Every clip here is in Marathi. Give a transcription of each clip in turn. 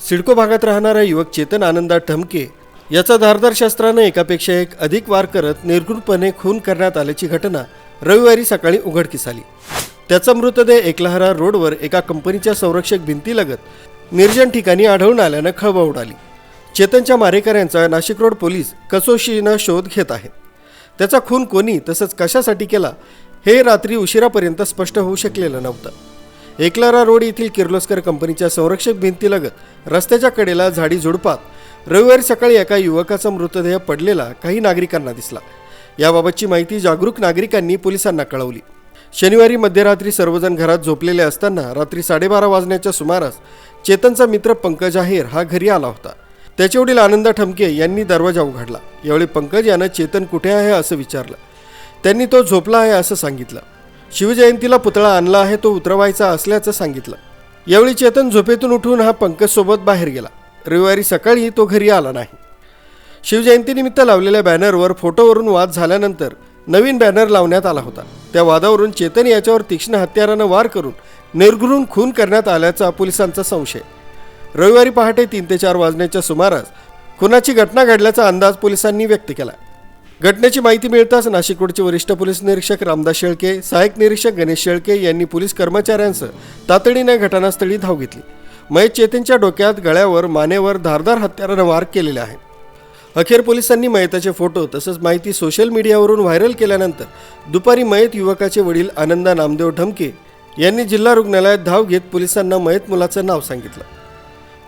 सिडको भागात राहणारा युवक चेतन आनंदा ठमके याचा धारदार शस्त्रानं एकापेक्षा एक अधिक वार करत निर्घृणपणे खून करण्यात आल्याची घटना रविवारी सकाळी उघडकीस आली. त्याचा मृतदेह एकलहरा रोडवर एका कंपनीच्या संरक्षक भिंतीलगत निर्जन ठिकाणी आढळून आल्यानं खळबळ उडाली. चेतनच्या मारेकऱ्यांचा नाशिक रोड पोलीस कसोशीनं शोध घेत आहेत. त्याचा खून कोणी तसंच कशासाठी केला हे रात्री उशिरापर्यंत स्पष्ट होऊ शकलेलं नव्हतं. एकलारा रोड येथील किर्लोस्कर कंपनीच्या संरक्षक भिंतीलगत रस्त्याच्या कडेला झाडी झुडपात रविवारी सकाळी एका युवकाचा मृतदेह पडलेला काही नागरिकांना दिसला. याबाबतची माहिती जागरूक नागरिकांनी पोलिसांना कळवली. शनिवारी मध्यरात्री सर्वजण घरात झोपलेले असताना रात्री साडेबारा वाजण्याच्या सुमारास चेतनचा मित्र पंकज आहेर हा घरी आला होता. त्याचे वडील आनंदा ठमके यांनी दरवाजा उघडला. यावेळी पंकज यानं चेतन कुठे आहे असं विचारलं. त्यांनी तो झोपला आहे असं सांगितलं. शिवजयंतीला पुतळा आणला आहे तो उतरवायचा असल्याचं सांगितलं. यावेळी चेतन झोपेतून उठून हा पंकजसोबत बाहेर गेला. रविवारी सकाळी तो घरी आला नाही. शिवजयंतीनिमित्त लावलेल्या बॅनरवर फोटोवरून वाद झाल्यानंतर नवीन बॅनर लावण्यात आला होता. त्या वादावरून चेतन याच्यावर तीक्ष्ण हत्यारानं वार करून निर्घृण खून करण्यात आल्याचा पोलिसांचा संशय. रविवारी पहाटे तीन ते चार वाजण्याच्या सुमारास खुनाची घटना घडल्याचा अंदाज पोलिसांनी व्यक्त केला. घटनेची माहिती मिळताच नाशिक रोडचे वरिष्ठ पोलीस निरीक्षक रामदास शेळके सहाय्यक निरीक्षक गणेश शेळके यांनी पोलीस कर्मचाऱ्यांसह तातडीने घटनास्थळी धाव घेतली. मयत चेतनच्या डोक्यात गळ्यावर मानेवर धारदार हत्यारानं वार केलेले आहेत अखेर पोलिसांनी मयताचे फोटो तसंच माहिती सोशल मीडियावरून व्हायरल केल्यानंतर दुपारी मयत युवकाचे वडील आनंदा नामदेव ढमके यांनी जिल्हा रुग्णालयात धाव घेत पोलिसांना मयत मुलाचं नाव सांगितलं.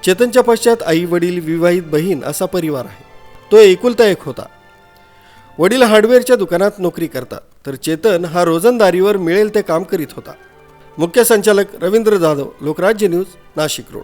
चेतनच्या पश्चात आई वडील विवाहित बहीण असा परिवार आहे. तो एकुलता एक होता. वडील हार्डवेअरच्या दुकानात नोकरी करतात. तर चेतन हा रोजंदारीवर मिळेल ते काम करीत होता. मुख्य संचालक रवींद्र जाधव लोकराज्य न्यूज नाशिक रोड.